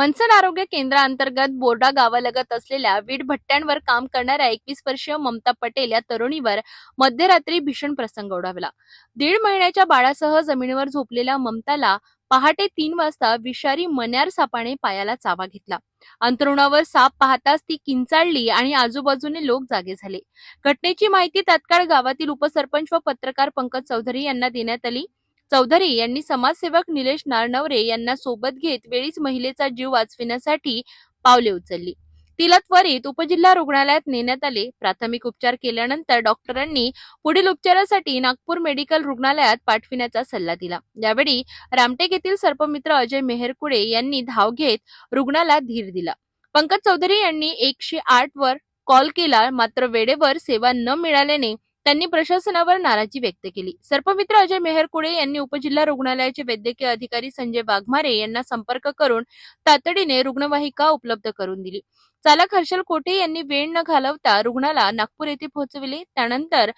मनसड आरोग्य केंद्राअंतर्गत बोर्डा गावालगत असलेल्या वीट भट्ट्यांवर काम करणाऱ्या एकवीस वर्षीय ममता पटेल या तरुणीवर मध्यरात्री भीषण प्रसंग ओढावला. दीड महिन्याच्या बाळासह जमिनीवर झोपलेल्या ममताला पहाटे तीन वाजता विषारी मन्यार सापाने पायाला चावा घेतला. अंतरुणावर साप पाहताच ती किंचाळली आणि आजूबाजूने लोक जागे झाले. घटनेची माहिती तात्काळ गावातील उपसरपंच व पत्रकार पंकज चौधरी यांना देण्यात आली. चौधरी यांनी समाजसेवक निलेश नारनवरे यांना सोबत घेत वेळीच महिलेचा जीव वाचविण्यासाठी पावले उचलली. तिला त्वरित उपजिल्हा रुग्णालयात नेण्यात आले. प्राथमिक उपचार केल्यानंतर डॉक्टरांनी पुढील उपचारासाठी नागपूर मेडिकल रुग्णालयात पाठविण्याचा सल्ला दिला. यावेळी रामटेक येथील सर्पमित्र अजय मेहरकुडे यांनी धाव घेत रुग्णाला धीर दिला. पंकज चौधरी यांनी एकशे आठ वर कॉल केला. मात्र वेळेवर सेवा न मिळाल्याने त्यांनी प्रशासनावर नाराजी व्यक्त केली. सर्पमित्र अजय मेहरकुडे यांनी उपजिल्हा रुग्णालयाचे वैद्यकीय अधिकारी संजय वाघमारे यांना संपर्क करून तातडीने रुग्णवाहिका उपलब्ध करून दिली. चालक हर्षल कोठे यांनी वेळ न घालवता रुग्णाला नागपूर येथे पोहोचविले. त्यानंतर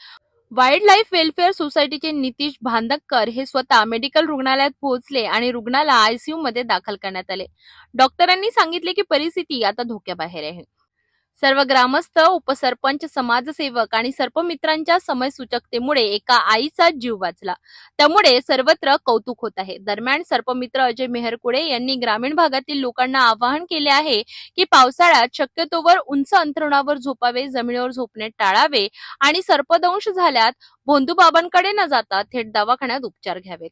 वाईल्ड लाईफ वेलफेअर सोसायटीचे नितीश भांदककर हे स्वतः मेडिकल रुग्णालयात पोहोचले आणि रुग्णाला आयसीयू मध्ये दाखल करण्यात आले. डॉक्टरांनी सांगितले की परिस्थिती आता धोक्याबाहेर आहे. सर्व ग्रामस्थ उपसरपंच समाजसेवक आणि सर्पमित्रांच्या समयसूचकतेमुळे एका आईचा जीव वाचला. त्यामुळे सर्वत्र कौतुक होत आहे. दरम्यान सर्पमित्र अजय मेहरकुडे यांनी ग्रामीण भागातील लोकांना आवाहन केले आहे की पावसाळ्यात शक्यतोवर उंच अंतरुणावर झोपावे जमिनीवर झोपणे टाळावे आणि सर्पदंश झाल्यात भोंदूबाबांकडे न जाता थेट दवाखान्यात उपचार घ्यावेत.